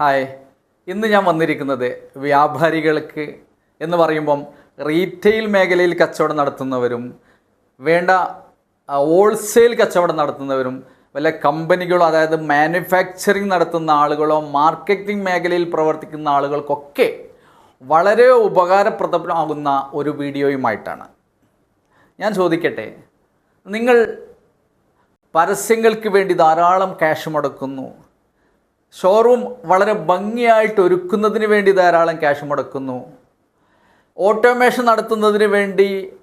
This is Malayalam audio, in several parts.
ഹായ്. ഇന്ന് ഞാൻ വന്നിരിക്കുന്നത് വ്യാപാരികൾക്ക് എന്ന് പറയുമ്പം റീറ്റെയിൽ മേഖലയിൽ കച്ചവടം നടത്തുന്നവരും വേണ്ട ഹോൾസെയിൽ കച്ചവടം നടത്തുന്നവരും വല്ല കമ്പനികളോ അതായത് മാനുഫാക്ചറിങ് നടത്തുന്ന ആളുകളോ മാർക്കറ്റിംഗ് മേഖലയിൽ പ്രവർത്തിക്കുന്ന ആളുകൾക്കൊക്കെ വളരെ ഉപകാരപ്രദമാകുന്ന ഒരു വീഡിയോയുമായിട്ടാണ്. ഞാൻ ചോദിക്കട്ടെ നിങ്ങൾ പരസ്യങ്ങൾക്ക് വേണ്ടി ധാരാളം ക്യാഷ് മുടക്കുന്നു ഷോറൂം വളരെ ഭംഗിയായിട്ട് ഒരുക്കുന്നതിന് വേണ്ടി ധാരാളം ക്യാഷ് മുടക്കുന്നു. ഓട്ടോമേഷൻ നടത്തുന്നതിന് വേണ്ടി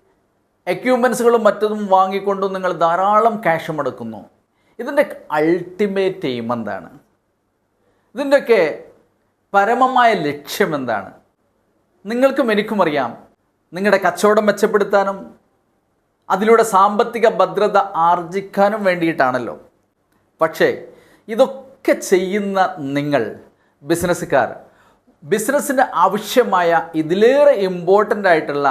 എക്യുപ്മെൻസുകളും മറ്റതും വാങ്ങിക്കൊണ്ടും നിങ്ങൾ ധാരാളം ക്യാഷ് മുടക്കുന്നു. ഇതിന്റെ അൾട്ടിമേറ്റ് എയിം എന്താണ്? ഇതിന്റെയൊക്കെ പരമമായ ലക്ഷ്യം എന്താണ്? നിങ്ങൾക്കും എനിക്കും അറിയാം. നിങ്ങളുടെ കച്ചവടം മെച്ചപ്പെടുത്താനും അതിലൂടെ സാമ്പത്തിക ഭദ്രത ആർജിക്കാനും വേണ്ടിയിട്ടാണല്ലോ. പക്ഷേ ഇതൊക്കെ ചെയ്യുന്ന നിങ്ങൾ ബിസിനസ്സുകാർ ബിസിനസ്സിന് ആവശ്യമായ ഇതിലേറെ ഇമ്പോർട്ടന്റ് ആയിട്ടുള്ള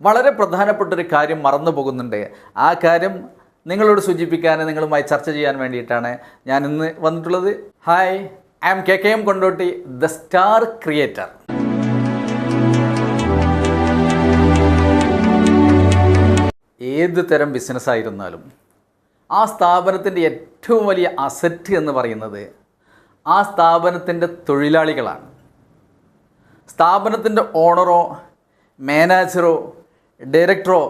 വളരെ പ്രധാനപ്പെട്ട ഒരു കാര്യം മറന്നു പോകുന്നുണ്ട്. ആ കാര്യം നിങ്ങളോട് സൂചിപ്പിക്കാൻ നിങ്ങളുമായി ചർച്ച ചെയ്യാൻ വേണ്ടിയിട്ടാണ് ഞാൻ ഇന്ന് വന്നിട്ടുള്ളത്. Hi I M K K M Kondotty the star creator ഏത് തരം ബിസിനസ്സായിരുന്നാലും ആ സ്ഥാപനത്തിന്റെ ഏറ്റവും വലിയ അസറ്റ് എന്ന് പറയുന്നത് ആ സ്ഥാപനത്തിന്റെ തൊഴിലാളികളാണ്. സ്ഥാപനത്തിന്റെ ഓണറോ മാനേജറോ ഡയറക്ടറോ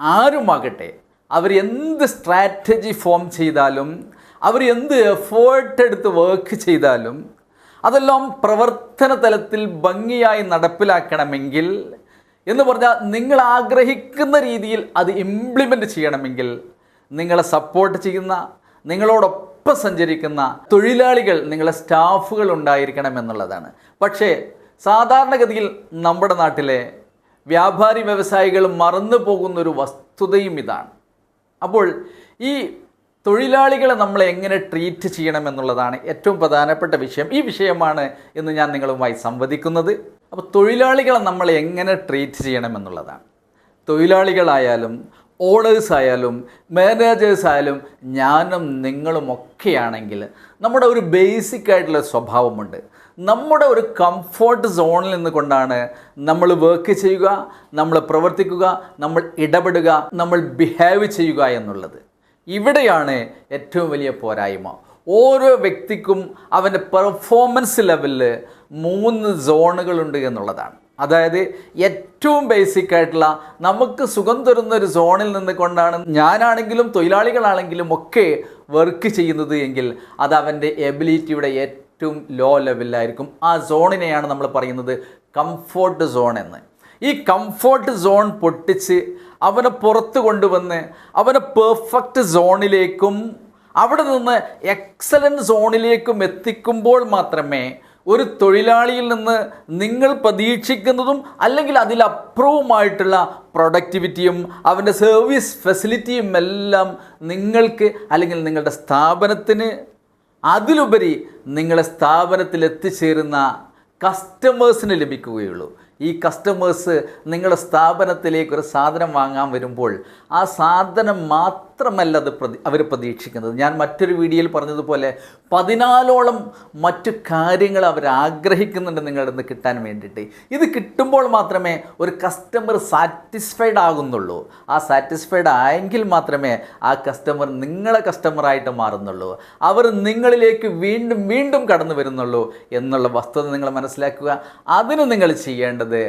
ആരുമാകട്ടെ അവർ എന്ത് സ്ട്രാറ്റജി ഫോം ചെയ്താലും അവർ എന്ത് എഫേർട്ട് എടുത്ത് വർക്ക് ചെയ്താലും അതെല്ലാം പ്രവർത്തന തലത്തിൽ ഭംഗിയായി നടപ്പിലാക്കണമെങ്കിൽ എന്ന് പറഞ്ഞാൽ നിങ്ങൾ ആഗ്രഹിക്കുന്ന രീതിയിൽ അത് ഇംപ്ലിമെന്റ് ചെയ്യണമെങ്കിൽ നിങ്ങളെ സപ്പോർട്ട് ചെയ്യുന്ന നിങ്ങളോടൊപ്പം സഞ്ചരിക്കുന്ന തൊഴിലാളികൾ നിങ്ങളെ സ്റ്റാഫുകൾ ഉണ്ടായിരിക്കണം എന്നുള്ളതാണ്. പക്ഷേ സാധാരണഗതിയിൽ നമ്മുടെ നാട്ടിലെ വ്യാപാരി വ്യവസായികൾ മറന്നു പോകുന്നൊരു വസ്തുതയും ഇതാണ്. അപ്പോൾ ഈ തൊഴിലാളികളെ നമ്മൾ എങ്ങനെ ട്രീറ്റ് ചെയ്യണം എന്നുള്ളതാണ് ഏറ്റവും പ്രധാനപ്പെട്ട വിഷയം. ഈ വിഷയമാണ് ഇന്ന് ഞാൻ നിങ്ങളുമായി സംവദിക്കുന്നത്. അപ്പോൾ തൊഴിലാളികളെ നമ്മൾ എങ്ങനെ ട്രീറ്റ് ചെയ്യണം എന്നുള്ളതാണ്. തൊഴിലാളികളായാലും ഓണേഴ്സ് ആയാലും മാനേജേഴ്സ് ആയാലും ഞാനും നിങ്ങളും ഒക്കെയാണെങ്കിൽ നമ്മുടെ ഒരു ബേസിക് ആയിട്ടുള്ള സ്വഭാവമുണ്ട്. നമ്മുടെ ഒരു കംഫോർട്ട് സോണിൽ നിന്നുകൊണ്ടാണ് നമ്മൾ വർക്ക് ചെയ്യുക നമ്മൾ പ്രവർത്തിക്കുക നമ്മൾ ഇടപെടുക നമ്മൾ ബിഹേവ് ചെയ്യുക എന്നുള്ളത്. ഇവിടെയാണ് ഏറ്റവും വലിയ പോരായ്മ. ഓരോ വ്യക്തിക്കും അവന്റെ പെർഫോമൻസ് ലെവലിൽ മൂന്ന് സോണുകളുണ്ട് എന്നുള്ളതാണ്. അതായത് ഏറ്റവും ബേസിക് ആയിട്ടുള്ള നമുക്ക് സുഖം തരുന്ന ഒരു സോണിൽ നിന്ന് കൊണ്ടാണ് ഞാനാണെങ്കിലും തൊഴിലാളികളാണെങ്കിലും ഒക്കെ വർക്ക് ചെയ്യുന്നത് എങ്കിൽ അത് അവന്റെ എബിലിറ്റിയുടെ ഏറ്റവും ലോ ലെവലിലായിരിക്കും ആ സോണിനെയാണ് നമ്മൾ പറയുന്നത് കംഫോർട്ട് സോൺ എന്ന്. ഈ കംഫോർട്ട് സോൺ പൊട്ടിച്ച് അവനെ പുറത്ത് കൊണ്ടുവന്ന് അവനെ പെർഫെക്റ്റ് സോണിലേക്കും അവിടെ നിന്ന് എക്സലന്റ് സോണിലേക്കും എത്തിക്കുമ്പോൾ മാത്രമേ ഒരു തൊഴിലാളിയിൽ നിന്ന് നിങ്ങൾ പ്രതീക്ഷിക്കുന്നതും അല്ലെങ്കിൽ അതിലപ്പുറവുമായിട്ടുള്ള പ്രൊഡക്ടിവിറ്റിയും അവന്റെ സർവീസ് ഫെസിലിറ്റിയും എല്ലാം നിങ്ങൾക്ക് അല്ലെങ്കിൽ നിങ്ങളുടെ സ്ഥാപനത്തിന് അതിലുപരി നിങ്ങളെ സ്ഥാപനത്തിൽ എത്തിച്ചേരുന്ന കസ്റ്റമേഴ്സിന് ലഭിക്കുകയുള്ളൂ. ഈ കസ്റ്റമേഴ്സ് നിങ്ങളുടെ സ്ഥാപനത്തിലേക്ക് ഒരു സാധനം വാങ്ങാൻ വരുമ്പോൾ ആ സാധനം മാത്രമല്ല അത് പ്രതി അവർ പ്രതീക്ഷിക്കുന്നത്. ഞാൻ മറ്റൊരു വീഡിയോയിൽ പറഞ്ഞതുപോലെ പതിനാലോളം മറ്റു കാര്യങ്ങൾ അവർ ആഗ്രഹിക്കുന്നുണ്ട് നിങ്ങളുടെ നിന്ന് കിട്ടാൻ വേണ്ടിയിട്ട്. ഇത് കിട്ടുമ്പോൾ മാത്രമേ ഒരു കസ്റ്റമർ സാറ്റിസ്ഫൈഡ് ആകുന്നുള്ളൂ. ആ സാറ്റിസ്ഫൈഡ് ആയെങ്കിൽ മാത്രമേ ആ കസ്റ്റമർ നിങ്ങളെ കസ്റ്റമറായിട്ട് മാറുന്നുള്ളൂ. അവർ നിങ്ങളിലേക്ക് വീണ്ടും വീണ്ടും കടന്നു വരുന്നുള്ളൂ എന്നുള്ള വസ്തുത നിങ്ങൾ മനസ്സിലാക്കുക. അതിന് നിങ്ങൾ ചെയ്യേണ്ടത്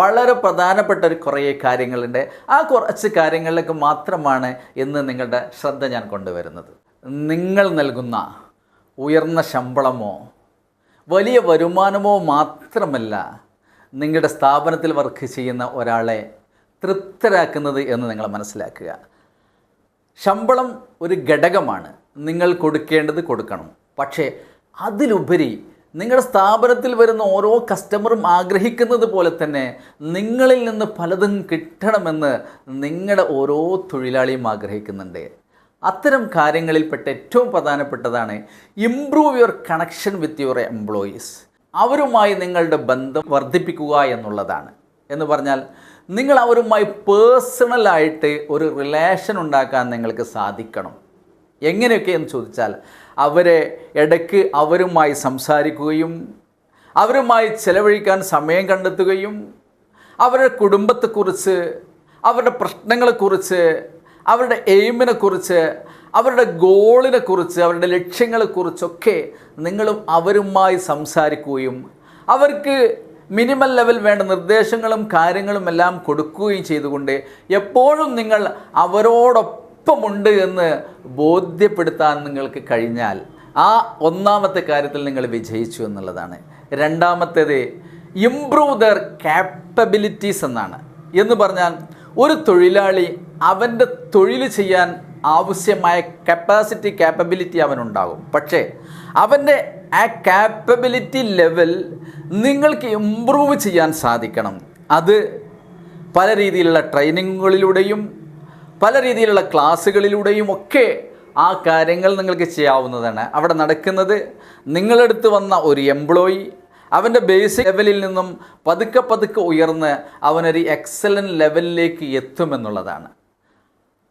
വളരെ പ്രധാനപ്പെട്ട ഒരു കുറേ കാര്യങ്ങളുണ്ട്. ആ കുറച്ച് കാര്യങ്ങളിലേക്ക് മാത്രമാണ് ഇന്ന് നിങ്ങളുടെ ശ്രദ്ധ ഞാൻ കൊണ്ടുവരുന്നത്. നിങ്ങൾ നൽകുന്ന ഉയർന്ന ശമ്പളമോ വലിയ വരുമാനമോ മാത്രമല്ല നിങ്ങളുടെ സ്ഥാപനത്തിൽ വർക്ക് ചെയ്യുന്ന ഒരാളെ തൃപ്തരാക്കുന്നത് എന്ന് നിങ്ങൾ മനസ്സിലാക്കുക. ശമ്പളം ഒരു ഘടകമാണ്. നിങ്ങൾ കൊടുക്കേണ്ടത് കൊടുക്കണം. പക്ഷേ അതിലുപരി നിങ്ങളുടെ സ്ഥാപനത്തിൽ വരുന്ന ഓരോ കസ്റ്റമറും ആഗ്രഹിക്കുന്നത് പോലെ തന്നെ നിങ്ങളിൽ നിന്ന് പലതും കിട്ടണമെന്ന് നിങ്ങളുടെ ഓരോ തൊഴിലാളിയും ആഗ്രഹിക്കുന്നുണ്ട്. അത്തരം കാര്യങ്ങളിൽപ്പെട്ട ഏറ്റവും പ്രധാനപ്പെട്ടതാണ് improve your connection with your employees അവരുമായി നിങ്ങളുടെ ബന്ധം വർദ്ധിപ്പിക്കുക എന്നുള്ളതാണ്. എന്ന് പറഞ്ഞാൽ നിങ്ങൾ അവരുമായി പേഴ്സണലായിട്ട് ഒരു റിലേഷൻ ഉണ്ടാക്കാൻ നിങ്ങൾക്ക് സാധിക്കണം. എങ്ങനെയൊക്കെ എന്ന് ചോദിച്ചാൽ അവരെ ഇടയ്ക്ക് അവരുമായി സംസാരിക്കുകയും അവരുമായി ചെലവഴിക്കാൻ സമയം കണ്ടെത്തുകയും അവരുടെ കുടുംബത്തെക്കുറിച്ച് അവരുടെ പ്രശ്നങ്ങളെക്കുറിച്ച് അവരുടെ എയിമിനെക്കുറിച്ച് അവരുടെ ഗോളിനെക്കുറിച്ച് അവരുടെ ലക്ഷ്യങ്ങളെക്കുറിച്ചൊക്കെ നിങ്ങളും അവരുമായി സംസാരിക്കുകയും അവർക്ക് മിനിമം ലെവൽ വേണ്ട നിർദ്ദേശങ്ങളും കാര്യങ്ങളും എല്ലാം കൊടുക്കുകയും ചെയ്തുകൊണ്ട് എപ്പോഴും നിങ്ങൾ അവരോടൊപ്പമുണ്ട് എന്ന് ബോധ്യപ്പെടുത്താൻ നിങ്ങൾക്ക് കഴിഞ്ഞാൽ ആ ഒന്നാമത്തെ കാര്യത്തിൽ നിങ്ങൾ വിജയിച്ചു എന്നുള്ളതാണ്. രണ്ടാമത്തേത് ഇംപ്രൂവ് ദർ ക്യാപ്പബിലിറ്റീസ് എന്നാണ്. എന്ന് പറഞ്ഞാൽ ഒരു തൊഴിലാളി അവന്റെ തൊഴിൽ ചെയ്യാൻ ആവശ്യമായ കപ്പാസിറ്റി ക്യാപ്പബിലിറ്റി അവനുണ്ടാകും. പക്ഷേ അവന്റെ ആ ക്യാപ്പബിലിറ്റി ലെവൽ നിങ്ങൾക്ക് ഇമ്പ്രൂവ് ചെയ്യാൻ സാധിക്കണം. അത് പല രീതിയിലുള്ള ട്രെയിനിങ്ങുകളിലൂടെയും പല രീതിയിലുള്ള ക്ലാസ്സുകളിലൂടെയും ഒക്കെ ആ കാര്യങ്ങൾ നിങ്ങൾക്ക് ചെയ്യാവുന്നതാണ്. അവിടെ നടക്കുന്നത് നിങ്ങളെടുത്ത് വന്ന ഒരു എംപ്ലോയി അവന്റെ ബേസിക് ലെവലിൽ നിന്നും പതുക്കെ പതുക്കെ ഉയർന്ന് അവനൊരു എക്സലന്റ് ലെവലിലേക്ക് എത്തുമെന്നുള്ളതാണ്.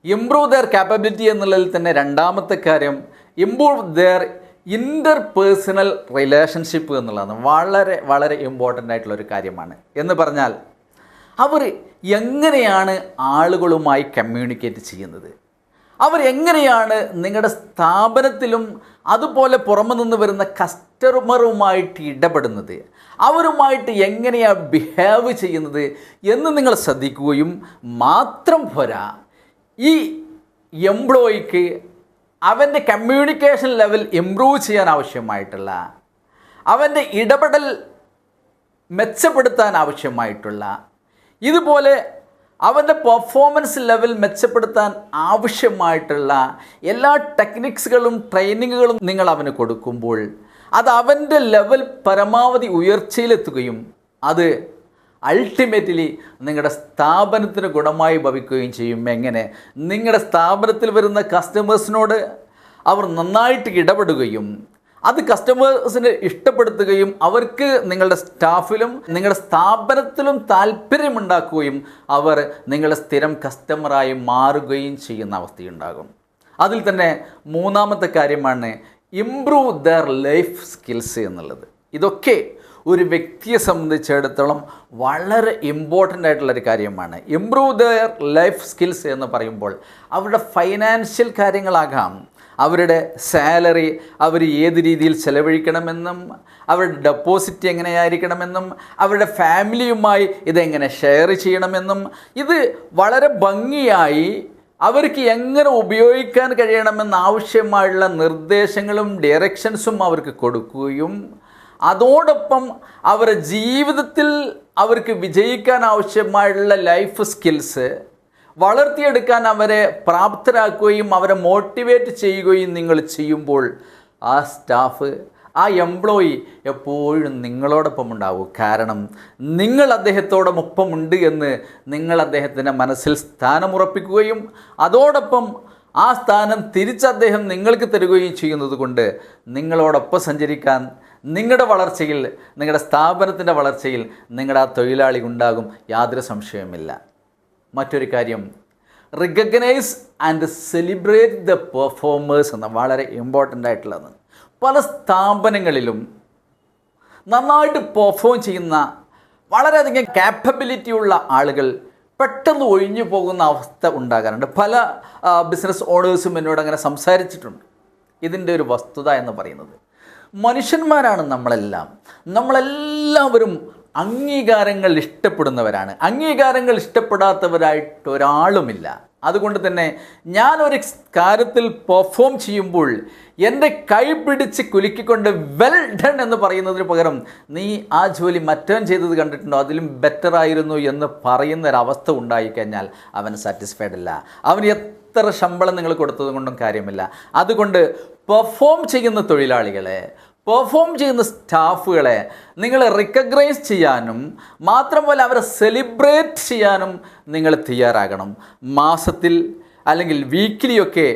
ഇംപ്രൂവ് ദെയർ കാപ്പബിലിറ്റി എന്നുള്ളതിൽ തന്നെ രണ്ടാമത്തെ കാര്യം improve their interpersonal relationship എന്നുള്ളതാണ്. വളരെ വളരെ ഇമ്പോർട്ടന്റ് ആയിട്ടുള്ള ഒരു കാര്യമാണ്. എന്ന് പറഞ്ഞാൽ അവർ എങ്ങനെയാണ് ആളുകളുമായി കമ്മ്യൂണിക്കേറ്റ് ചെയ്യുന്നത്? അവർ എങ്ങനെയാണ് നിങ്ങളുടെ സ്ഥാപനത്തിലും അതുപോലെ പുറമെ നിന്ന് വരുന്ന കസ്റ്റമറുമായിട്ട് ഇടപെടുന്നത്? അവരുമായിട്ട് എങ്ങനെയാണ് ബിഹേവ് ചെയ്യുന്നത് എന്ന് നിങ്ങൾ ശ്രദ്ധിക്കുകയും മാത്രം പോരാ ഈ എംപ്ലോയിക്ക് അവന്റെ കമ്മ്യൂണിക്കേഷൻ ലെവൽ ഇമ്പ്രൂവ് ചെയ്യാൻ ആവശ്യമായിട്ടുള്ള അവന്റെ ഇടപെടൽ മെച്ചപ്പെടുത്താൻ ആവശ്യമായിട്ടുള്ള ഇതുപോലെ അവന്റെ പെർഫോമൻസ് ലെവൽ മെച്ചപ്പെടുത്താൻ ആവശ്യമായിട്ടുള്ള എല്ലാ ടെക്നിക്സുകളും ട്രെയിനിങ്ങുകളും നിങ്ങൾ അവന് കൊടുക്കുമ്പോൾ അത് അവന്റെ ലെവൽ പരമാവധി ഉയർച്ചയിലെത്തുകയും അത് അൾട്ടിമേറ്റ്ലി നിങ്ങളുടെ സ്ഥാപനത്തിന് ഗുണമായി ഭവിക്കുകയും ചെയ്യും. എങ്ങനെ? നിങ്ങളുടെ സ്ഥാപനത്തിൽ വരുന്ന കസ്റ്റമേഴ്സിനോട് അവർ നന്നായിട്ട് ഇടപെടുകയും അത് കസ്റ്റമേഴ്സിന് ഇഷ്ടപ്പെടുത്തുകയും അവർക്ക് നിങ്ങളുടെ സ്റ്റാഫിലും നിങ്ങളുടെ സ്ഥാപനത്തിലും താല്പര്യമുണ്ടാക്കുകയും അവർ നിങ്ങളുടെ സ്ഥിരം കസ്റ്റമറായി മാറുകയും ചെയ്യുന്ന അവസ്ഥയുണ്ടാകും. അതിൽ തന്നെ മൂന്നാമത്തെ കാര്യമാണ് ഇംപ്രൂവ് ദർ ലൈഫ് സ്കിൽസ് എന്നുള്ളത്. ഇതൊക്കെ ഒരു വ്യക്തിയെ സംബന്ധിച്ചിടത്തോളം വളരെ ഇമ്പോർട്ടന്റ് ആയിട്ടുള്ളൊരു കാര്യമാണ്. ഇംപ്രൂവ് ദർ ലൈഫ് സ്കിൽസ് എന്ന് പറയുമ്പോൾ അവരുടെ ഫൈനാൻഷ്യൽ കാര്യങ്ങളാകാം അവരുടെ സാലറി അവർ ഏത് രീതിയിൽ ചെലവഴിക്കണമെന്നും അവരുടെ ഡെപ്പോസിറ്റ് എങ്ങനെയായിരിക്കണമെന്നും അവരുടെ ഫാമിലിയുമായി ഇതെങ്ങനെ ഷെയർ ചെയ്യണമെന്നും ഇത് വളരെ ഭംഗിയായി അവർക്ക് എങ്ങനെ ഉപയോഗിക്കാൻ കഴിയണമെന്ന് ആവശ്യമായുള്ള നിർദ്ദേശങ്ങളും ഡയറക്ഷൻസും അവർക്ക് കൊടുക്കുകയും അതോടൊപ്പം അവരുടെ ജീവിതത്തിൽ അവർക്ക് വിജയിക്കാൻ ആവശ്യമായുള്ള ലൈഫ് സ്കിൽസ് വളർത്തിയെടുക്കാൻ അവരെ പ്രാപ്തരാക്കുകയും അവരെ മോട്ടിവേറ്റ് ചെയ്യുകയും നിങ്ങൾ ചെയ്യുമ്പോൾ ആ സ്റ്റാഫ് ആ എംപ്ലോയി എപ്പോഴും നിങ്ങളോടൊപ്പം ഉണ്ടാവും. കാരണം നിങ്ങൾ അദ്ദേഹത്തോടൊപ്പം ഉണ്ട് എന്ന് നിങ്ങൾ അദ്ദേഹത്തിന്റെ മനസ്സിൽ സ്ഥാനമുറപ്പിക്കുകയും അതോടൊപ്പം ആ സ്ഥാനം തിരിച്ച് അദ്ദേഹം നിങ്ങൾക്ക് തരികയും ചെയ്യുന്നത് കൊണ്ട് നിങ്ങളോടൊപ്പം സഞ്ചരിക്കാൻ നിങ്ങളുടെ വളർച്ചയിൽ നിങ്ങളുടെ സ്ഥാപനത്തിന്റെ വളർച്ചയിൽ നിങ്ങളുടെ ആ തൊഴിലാളി ഉണ്ടാകും. യാതൊരു സംശയവുമില്ല. മറ്റൊരു കാര്യം. Recognise and celebrate the performers എന്ന വളരെ ഇമ്പോർട്ടന്റ് ആയിട്ടുള്ളതാണ് പല സ്ഥാപനങ്ങളിലും നന്നായിട്ട് പെർഫോം ചെയ്യുന്ന വളരെയധികം ക്യാപ്പബിലിറ്റി ഉള്ള ആളുകൾ പെട്ടെന്ന് ഒഴിഞ്ഞു പോകുന്ന അവസ്ഥ ഉണ്ടാകാറുണ്ട്. പല ബിസിനസ് ഓണേഴ്സും എന്നോട് അങ്ങനെ സംസാരിച്ചിട്ടുണ്ട്. ഇതിന്റെ ഒരു വസ്തുത എന്ന് പറയുന്നത്. മനുഷ്യന്മാരാണ് നമ്മളെല്ലാം. നമ്മളെല്ലാവരും അംഗീകാരങ്ങൾ ഇഷ്ടപ്പെടുന്നവരാണ്. അംഗീകാരങ്ങൾ ഇഷ്ടപ്പെടാത്തവരായിട്ട് ഒരാളുമില്ല. അതുകൊണ്ട് തന്നെ ഞാനൊരു കാര്യത്തിൽ പെർഫോം ചെയ്യുമ്പോൾ എന്റെ കൈ പിടിച്ച് കുലുക്കിക്കൊണ്ട് വെൽ ഡൺ എന്ന് പറയുന്നതിന് പകരം നീ ആ ജോലി മറ്റവൻ ചെയ്തത് കണ്ടിട്ടുണ്ടോ? അതിലും ബെറ്റർ ആയിരുന്നു എന്ന് പറയുന്ന ഒരവസ്ഥ ഉണ്ടായിക്കഴിഞ്ഞാൽ അവൻ സാറ്റിസ്ഫൈഡ് അല്ല. അവൻ എത്ര ശമ്പളം നിങ്ങൾ കൊടുത്തത് കൊണ്ടും കാര്യമില്ല. അതുകൊണ്ട് പെർഫോം ചെയ്യുന്ന തൊഴിലാളികളെ പെർഫോം ചെയ്യുന്ന സ്റ്റാഫുകളെ നിങ്ങൾ റിക്കഗ്നൈസ് ചെയ്യാനും മാത്രമല്ല അവരെ സെലിബ്രേറ്റ് ചെയ്യാനും നിങ്ങൾ തയ്യാറാകണം. മാസത്തിൽ അല്ലെങ്കിൽ വീക്കിലിയൊക്കെ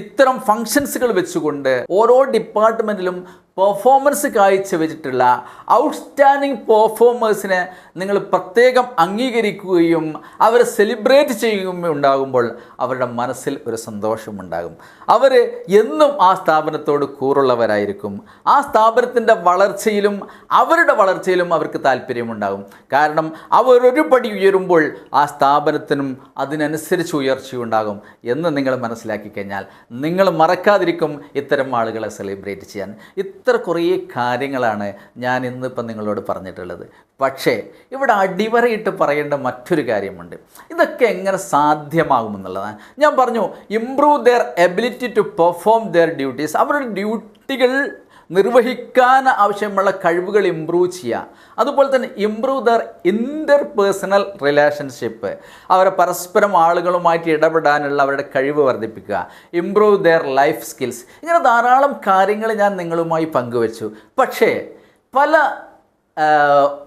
ഇത്തരം ഫങ്ഷൻസുകൾ വെച്ചുകൊണ്ട് ഓരോ ഡിപ്പാർട്ട്മെന്റിലും പെർഫോമൻസ് കാഴ്ചവെച്ചിട്ടുള്ള ഔട്ട്സ്റ്റാൻഡിങ് പെർഫോമേഴ്സിനെ നിങ്ങൾ പ്രത്യേകം അംഗീകരിക്കുകയും അവരെ സെലിബ്രേറ്റ് ചെയ്യുകയും ഉണ്ടാകുമ്പോൾ അവരുടെ മനസ്സിൽ ഒരു സന്തോഷമുണ്ടാകും അവർ എന്നും ആ സ്ഥാപനത്തോട് കൂറുള്ളവരായിരിക്കും. ആ സ്ഥാപനത്തിന്റെ വളർച്ചയിലും അവരുടെ വളർച്ചയിലും അവർക്ക് താല്പര്യമുണ്ടാകും. കാരണം അവരൊരു പടി ഉയരുമ്പോൾ ആ സ്ഥാപനത്തിനും അതിനനുസരിച്ച് ഉയർച്ചയുണ്ടാകും എന്ന് നിങ്ങൾ മനസ്സിലാക്കി കഴിഞ്ഞാൽ നിങ്ങൾ മറക്കാതിരിക്കും ഇത്തരം ആളുകളെ സെലിബ്രേറ്റ് ചെയ്യാൻ. ഇത്ര കുറേ കാര്യങ്ങളാണ് ഞാൻ ഇന്നിപ്പം നിങ്ങളോട് പറഞ്ഞിട്ടുള്ളത്. പക്ഷേ ഇവിടെ അടിവരയിട്ട് പറയേണ്ട മറ്റൊരു കാര്യമുണ്ട്. ഇതൊക്കെ എങ്ങനെ സാധ്യമാകുമെന്നുള്ളതാണ്. ഞാൻ പറഞ്ഞു improve their ability to perform their duties അവരുടെ ഡ്യൂട്ടികൾ നിർവഹിക്കാൻ ആവശ്യമുള്ള കഴിവുകൾ ഇമ്പ്രൂവ് ചെയ്യുക. അതുപോലെ തന്നെ improve their interpersonal relationship അവരെ പരസ്പരം ആളുകളുമായിട്ട് ഇടപെടാനുള്ള അവരുടെ കഴിവ് വർദ്ധിപ്പിക്കുക. ഇമ്പ്രൂവ് ദെയർ ലൈഫ് സ്കിൽസ് ഇങ്ങനെ ധാരാളം കാര്യങ്ങൾ ഞാൻ നിങ്ങളുമായി പങ്കുവച്ചു. പക്ഷേ പല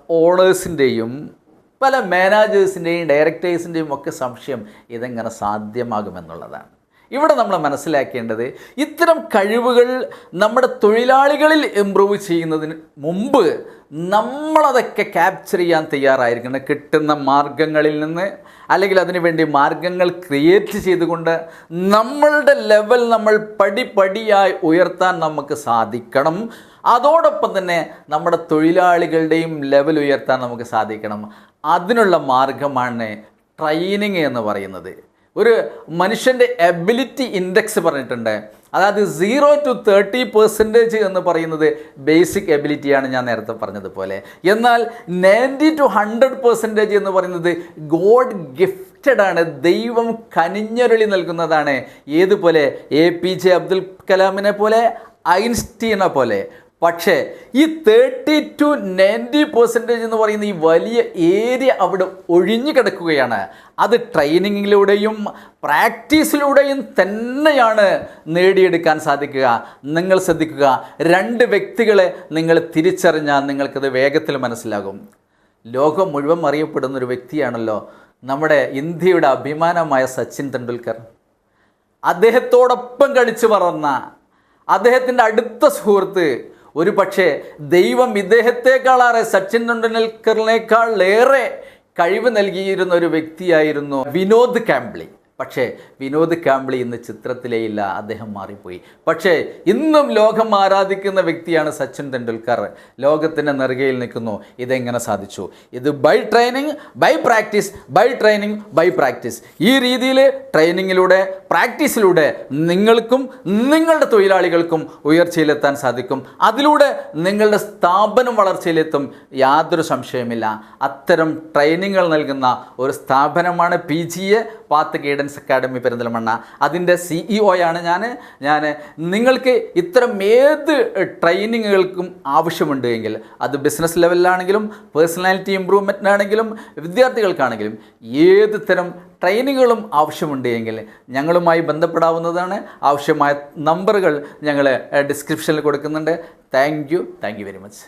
ഓണേഴ്സിന്റെയും പല മാനേജേഴ്സിന്റെയും ഡയറക്ടേഴ്സിന്റെയും ഒക്കെ സംശയം ഇതെങ്ങനെ സാധ്യമാകുമെന്നുള്ളതാണ്. ഇവിടെ നമ്മൾ മനസ്സിലാക്കേണ്ടത് ഇത്തരം കഴിവുകൾ നമ്മുടെ തൊഴിലാളികളിൽ ഇമ്പ്രൂവ് ചെയ്യുന്നതിന് മുമ്പ് നമ്മളതൊക്കെ ക്യാപ്ചർ ചെയ്യാൻ തയ്യാറായിരിക്കണം. കിട്ടുന്ന മാർഗങ്ങളിൽ നിന്ന് അല്ലെങ്കിൽ അതിനുവേണ്ടി മാർഗങ്ങൾ ക്രിയേറ്റ് ചെയ്തുകൊണ്ട് നമ്മളുടെ ലെവൽ നമ്മൾ പടിപടിയായി ഉയർത്താൻ നമുക്ക് സാധിക്കണം. അതോടൊപ്പം തന്നെ നമ്മുടെ തൊഴിലാളികളുടെയും ലെവൽ ഉയർത്താൻ നമുക്ക് സാധിക്കണം. അതിനുള്ള മാർഗമാണ് ട്രെയിനിങ് എന്ന് പറയുന്നത്. ഒരു മനുഷ്യന്റെ എബിലിറ്റി ഇൻഡെക്സ് പറഞ്ഞിട്ടുണ്ട്. അതായത് സീറോ ടു തേർട്ടി പെർസെന്റേജ് എന്ന് പറയുന്നത് ബേസിക് എബിലിറ്റിയാണ് ഞാൻ നേരത്തെ പറഞ്ഞതുപോലെ. എന്നാൽ നയന്റി ടു ഹൺഡ്രഡ് പെർസെന്റേജ് എന്ന് പറയുന്നത് ഗോഡ് ഗിഫ്റ്റഡ് ആണ് ദൈവം കനിഞ്ഞൊരളി നൽകുന്നതാണ്. ഏതുപോലെ? എ പി ജെ അബ്ദുൽ കലാമിനെ പോലെ ഐൻസ്റ്റീനെ പോലെ. പക്ഷേ ഈ തേർട്ടി ടു നയന്റി പെർസെന്റേജ് എന്ന് പറയുന്ന ഈ വലിയ ഏരിയ അവിടെ ഒഴിഞ്ഞു കിടക്കുകയാണ്. അത് ട്രെയിനിങ്ങിലൂടെയും പ്രാക്ടീസിലൂടെയും തന്നെയാണ് നേടിയെടുക്കാൻ സാധിക്കുക. നിങ്ങൾ ശ്രദ്ധിക്കുക രണ്ട് വ്യക്തികളെ നിങ്ങൾ തിരിച്ചറിഞ്ഞാൽ നിങ്ങൾക്കത് വേഗത്തിൽ മനസ്സിലാകും. ലോകം മുഴുവൻ അറിയപ്പെടുന്ന ഒരു വ്യക്തിയാണല്ലോ നമ്മുടെ ഇന്ത്യയുടെ അഭിമാനമായ സച്ചിൻ തെണ്ടുൽക്കർ അദ്ദേഹത്തോടൊപ്പം കളിച്ചു വളർന്ന അദ്ദേഹത്തിന്റെ അടുത്ത സുഹൃത്ത് ഒരു പക്ഷേ ദൈവം ഇദ്ദേഹത്തെക്കാളേറെ സച്ചിൻ തെണ്ടുൽക്കറിനേക്കാൾ ഏറെ കഴിവ് നൽകിയിരുന്ന ഒരു വ്യക്തിയായിരുന്നു വിനോദ് കാംബ്ലി. പക്ഷേ വിനോദ് കാംബ്ലി ഇന്ന് ചിത്രത്തിലേ ഇല്ല അദ്ദേഹം മാറിപ്പോയി. പക്ഷേ ഇന്നും ലോകം ആരാധിക്കുന്ന വ്യക്തിയാണ് സച്ചിൻ തെണ്ടുൽക്കർ ലോകത്തിന്റെ നെറുകയിൽ നിൽക്കുന്നു. ഇതെങ്ങനെ സാധിച്ചു? ഇത് by training by practice by training by practice ഈ രീതിയിൽ ട്രെയിനിങ്ങിലൂടെ പ്രാക്ടീസിലൂടെ നിങ്ങൾക്കും നിങ്ങളുടെ തൊഴിലാളികൾക്കും ഉയർച്ചയിലെത്താൻ സാധിക്കും. അതിലൂടെ നിങ്ങളുടെ സ്ഥാപനം വളർച്ചയിലെത്തും യാതൊരു സംശയമില്ല അത്തരം ട്രെയിനിങ്ങുകൾ നൽകുന്ന ഒരു സ്ഥാപനമാണ് P G A path guidance academy Perinthalmanna. അതിന്റെ സിഇഒയാണ് ഞാൻ ഞാൻ നിങ്ങൾക്ക് ഇത്തരം ഏത് ട്രെയിനിങ്ങുകൾക്കും ആവശ്യമുണ്ട് എങ്കിൽ അത് ബിസിനസ് ലെവലിലാണെങ്കിലും പേഴ്സണാലിറ്റി ഇമ്പ്രൂവ്മെന്റിനാണെങ്കിലും വിദ്യാർത്ഥികൾക്കാണെങ്കിലും ഏത് തരം ട്രെയിനിങ്ങുകളും ആവശ്യമുണ്ട് എങ്കിൽ ഞങ്ങളുമായി ബന്ധപ്പെടാവുന്നതാണ്. ആവശ്യമായ നമ്പറുകൾ ഞങ്ങൾ ഡിസ്ക്രിപ്ഷനിൽ കൊടുക്കുന്നുണ്ട്. Thank you thank you very much